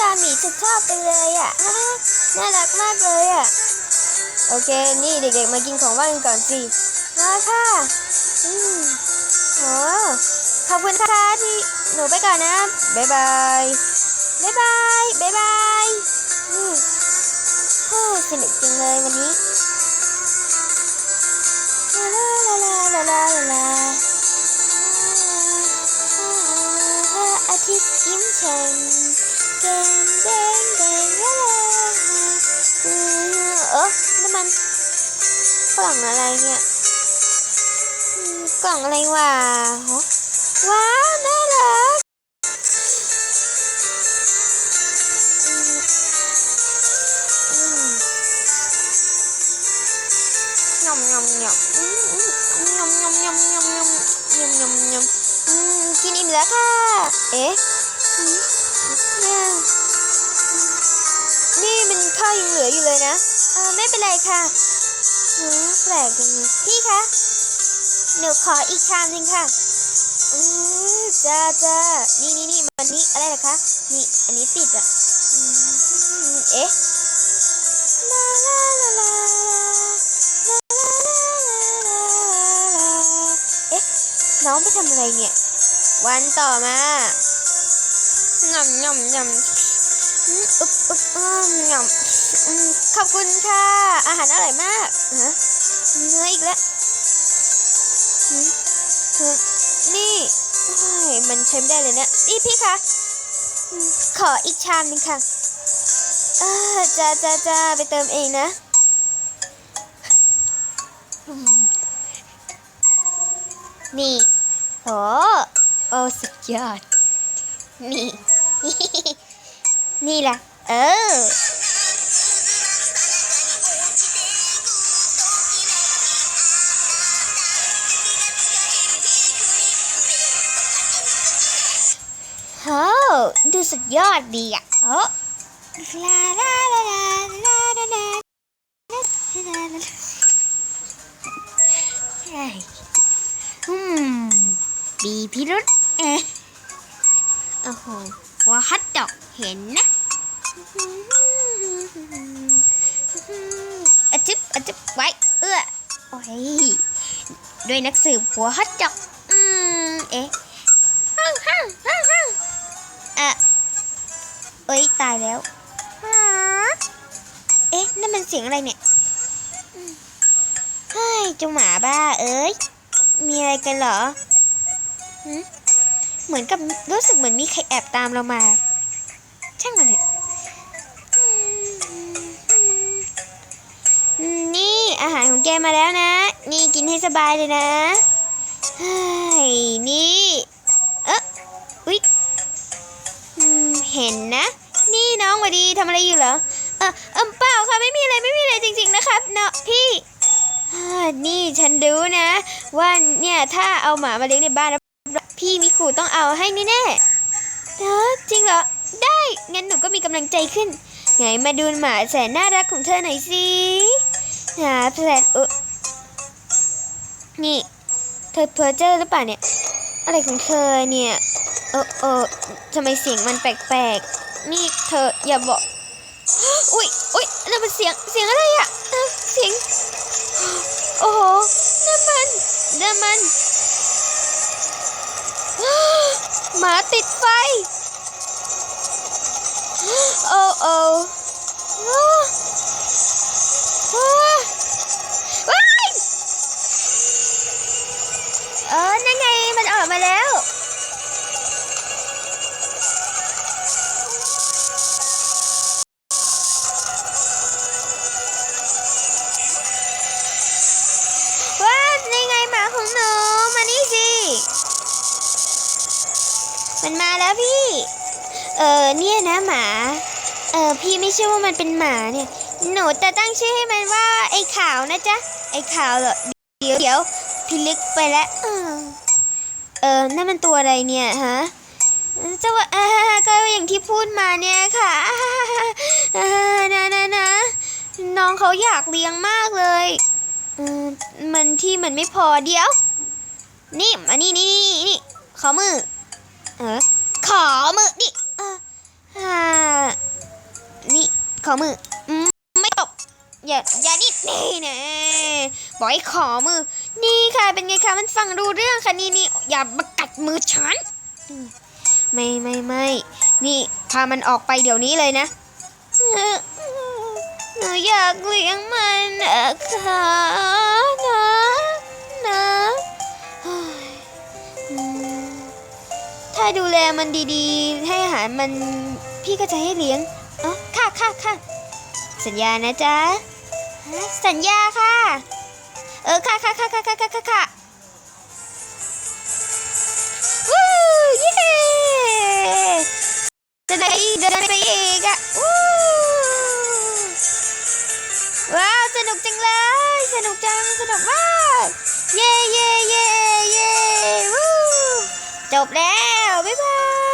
ตาหมีฉันชอบไปเลยอะน่ารักมากเลยอะ โอเค นี่เด็กๆ มากินของว่างกันก่อนสิมาค่ะอืมโอ้ขอบคุณค่ะที่หนูไปก่อนนะ บ๊ายบาย บ๊ายบาย บ๊ายบายอืมโอ้สนุกจังเลยวันนี้ลาลาลาลาลาลาลาอาทิตย์ยิ้มแฉ่ง แก้มแดงแดงลาลาเออน้ำมันกล่องอะไรเนี่ยกล่องอะไรวะฮะว้าวน่ารักอืมอืมยำยำยำอืมอืมยำยำยำยำยำยำยำยำอืมกินอิ่มแล้วค่ะ เอ๊ะ ข้าวยังเหลืออยู่เลยนะเออไม่เป็นไรค่ะเออแปลกจังเลยพี่คะหนูขออีกชามหนึ่งค่ะเออจ้าจ้านี่นี่นี่มันนี่อะไรนะคะนี่อันนี้ติดอะอืมเอ๊ะลาลาลาลาเอ๊ะน้องไปทำอะไรเนี่ย วันต่อมาหย่ำหย่ำหย่ำอืมอึบอึบอืมหย่ำอืม ขอบคุณค่ะ อาหารอร่อยมากฮะเนื้ออีกแล้วนี่มันใช้ไม่ได้เลยเนี่ยนี่พี่คะขออีกชามหนึงค่ะจ้าจ้าจ้าไปเติมเองนะนี่โอ้โอ้สุดยอด นี่ นี่แหละเออ โอ้ดูสุดยอดดีอะโอ้ลาลาลาลาลาลาลาลาลาลาใช่อืมบีพิรุษเอ๊ะโอ้โหว่าฮัตดอกเห็นนะอจึบอจึบไว้ เอื้อโอ้ยด้วยนักสืบหัวฮัตดอกอืมเอ๊ะ อ้ยตายแล้วฮะเอ๊ะนั่นมันเสียงอะไรเนี่ยเฮ้ยเจ้าหมาบ้า เอ้ยมีอะไรกันเหรอหเหมือนกับรู้สึกเหมือนมีใครแอบตามเรามา ช่างมันเถอะนี่อาหารของแกมาแล้วนะ นี่กินให้สบายเลยนะเฮ้ยนี่ เอ๊ะอุ๊ยเห็นนะ นี่น้องหวัดดีทำอะไรอยู่เหรอ เออเออเปล่าค่ะไม่มีอะไรไม่มีอะไรจริง ๆนะครับเนาะพี่นี่ฉันรู้นะ ว่าเนี่ยถ้าเอาหมามาเลี้ยงในบ้านแล้วพี่มิคูต้องเอาให้แน่ๆเออจริงเหรอ ได้งั้นหนูก็มีกำลังใจขึ้น ไงมาดูหมาแสนน่ารักของเธอหน่อยสิหาแผลเออนี่ เธอเพอเจอร์หรือเปล่าเนี่ย อะไรของเธอเนี่ย เออเออทำไมเสียงมันแปลกๆ นี่เธออย่าบอก อุ้ยอุ้ยนั่นมันเสียงเสียงอะไรอะเอ้าเสียง โอ้โหน้ำมันน้ำมันหมาติดไฟ โอ้โอ้ ของหนู มานี่สิ มันมาแล้วพี่ เออเนี่ยนะหมา เออพี่ไม่เชื่อว่ามันเป็นหมาเนี่ย หนูจะตั้งชื่อให้มันว่าไอ้ขาวนะจ๊ะ ไอ้ขาวเหรอ เดี๋ยวเดี๋ยวพี่ลึกไปแล้ว เออเออนั่นมันตัวอะไรเนี่ยฮะจ้าว่าก็อย่างที่พูดมาเนี่ยค่ะอ่านะนะนะน้องเขาอยากเลี้ยงมากเลย มันที่มันไม่พอเดี๋ยว นี่มานี่นี่นี่นี่ขอมือ เออ ขอมือ นี่เอออ่านี่ ขอมือ อืม ไม่ตบ อย่า อย่านี่นี่นะบอกให้ขอมือ นี่ค่ะ เป็นไงคะมันฟังรู้เรื่องค่ะ นี่นี่อย่ามากัดมือฉัน ไม่ไม่ไม่นี่ พามันออกไปเดี๋ยวนี้เลยนะเอ่อหนูอยากเลี้ยงมันนะคะ ถ้าดูแลมันดีๆ ให้อาหารมันพี่ก็จะให้เลี้ยงอ๋อค่ะค่ะค่ะสัญญานะจ๊ะสัญญาค่ะ เออค่ะค่ะค่ะค่ะค่ะค่ะค่ะวู้เย้จะได้เดินไปอีกอะวู้ว้าวสนุกจังเลย สนุกจังสนุกมาก เย้เย้เย จบแล้ว บ๊ายบาย